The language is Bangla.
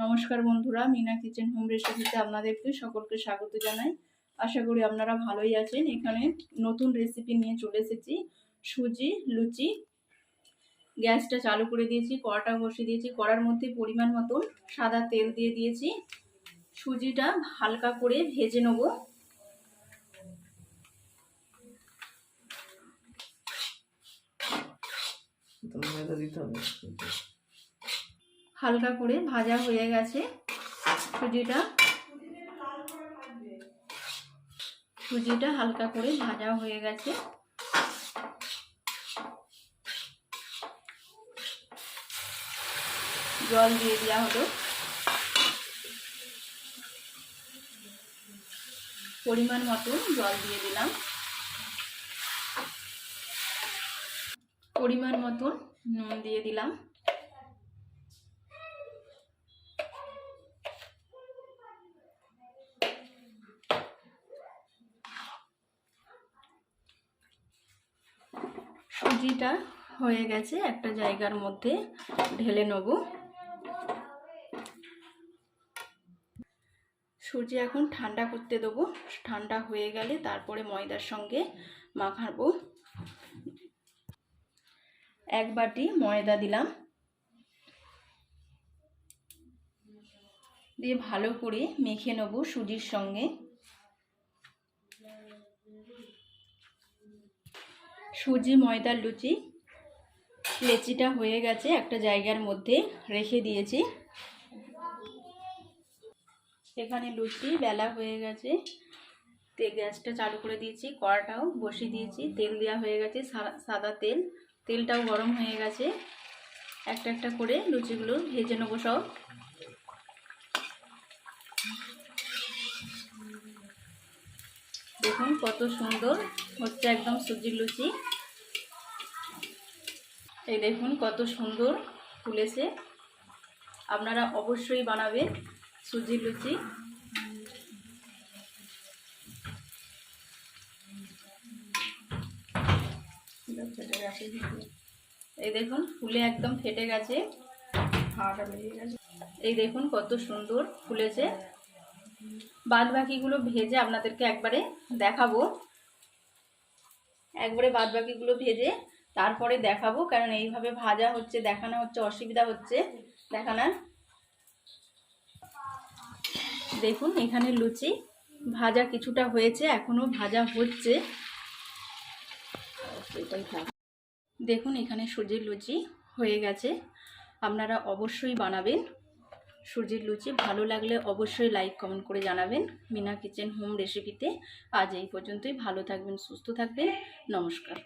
নমস্কার বন্ধুরা, মিনা কিচেন হোম রেসিপিতে আপনাদেরকে সকলকে স্বাগত জানাই। আশা করি আপনারা ভালোই আছেন। এখানে নতুন রেসিপি নিয়ে চলে এসেছি। সুজি, লুচি, গ্যাসটা চালু করে দিয়েছি, কড়াটা বসিয়ে দিয়েছি। কড়ার মধ্যে পরিমাণ মতন সাদা তেল দিয়ে দিয়েছি। সুজিটা হালকা করে ভেজে নেব। দিতে হবে। হালকা করে ভাজা হয়ে গেছে সুজিটা। সুজিটা হালকা করে ভাজা হয়ে গেছে। জল দিয়ে দেওয়া হলো। পরিমাণ মতো জল দিয়ে দিলাম। পরিমাণ মতন নুন দিয়ে দিলাম। সুজিটা হয়ে গেছে একটা জায়গার মধ্যে ঢেলে নেব। সুজি এখন ঠান্ডা করতে দেবো। ঠান্ডা হয়ে গেলে তারপরে ময়দার সঙ্গে মাখাবো। এক বাটি ময়দা দিলাম। দিয়ে ভালো করে মেখে নেব সুজির সঙ্গে। সুজি, ময়দার লুচি, লেচিটা হয়ে গেছে একটা জায়গার মধ্যে রেখে দিয়েছি। এখানে লুচি বেলা হয়ে গেছে। তে গ্যাসটা চালু করে দিয়েছি, কড়াটাও বসিয়ে দিয়েছি। তেল দেওয়া হয়ে গেছে সাদা তেল। তেলটাও গরম হয়ে গেছে। একটা একটা করে লুচিগুলো ভেজে নেব সব। দেখুন কত সুন্দর হচ্ছে একদম সুজির লুচি। এই দেখুন কত সুন্দর ফুলেছে। আপনারা অবশ্যই বানাবেন সুজির লুচি। এই দেখুন ফুলে একদম ফেটে গেছে। এই দেখুন কত সুন্দর ফুলেছে। বাদ বাকিগুলো ভেজে আপনাদেরকে একবারে দেখাবো। একবারে বাদ বাকিগুলো ভেজে তারপরে দেখাবো, কারণ এইভাবে ভাজা হচ্ছে, দেখানো হচ্ছে, অসুবিধা হচ্ছে দেখানোর। দেখুন, এখানে লুচি ভাজা কিছুটা হয়েছে এখনও ভাজা হচ্ছে। দেখুন, এখানে সুজির লুচি হয়ে গেছে। আপনারা অবশ্যই বানাবেন। সুজির লুচি। ভালো লাগলে অবশ্যই লাইক কমেন্ট করে জানাবেন মিনা কিচেন হোম রেসিপিতে আজ এই পর্যন্তই। ভালো থাকবেন, সুস্থ থাকবেন। নমস্কার।